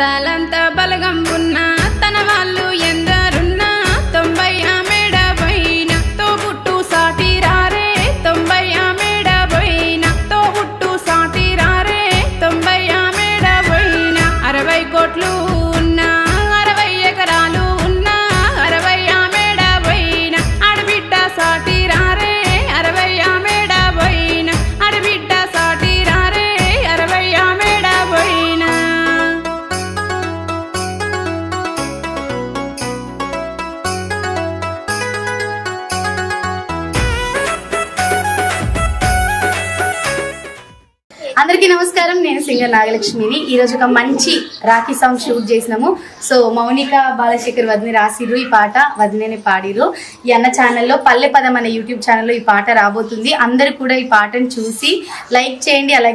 తలంత బలగం ఉన్న తన వాళ్ళు ఎందరున్నా తొంభై ఆ ఆమెడ పోయిన తోబుట్టు సాటి రారే తొంభై ఆ ఆమెడ పోయిన తోబుట్టు సాటి రారే తొంభై ఆ మేడ పోయిన అరవై కోట్లు అందరికీ నమస్కారం. నేను సింగర్ నాగలక్ష్మిని. ఈ రోజు ఒక మంచి రాఖీ సాంగ్ షూట్ చేసినాము. సో మౌనిక బాలశేఖర్ వదిని రాసిరు ఈ పాట వదినని పాడిరు ఈ అన్న ఛానల్లో పల్లె పదం అనే యూట్యూబ్ ఛానల్లో ఈ పాట రాబోతుంది. అందరూ కూడా ఈ పాటను చూసి లైక్ చేయండి. అలాగే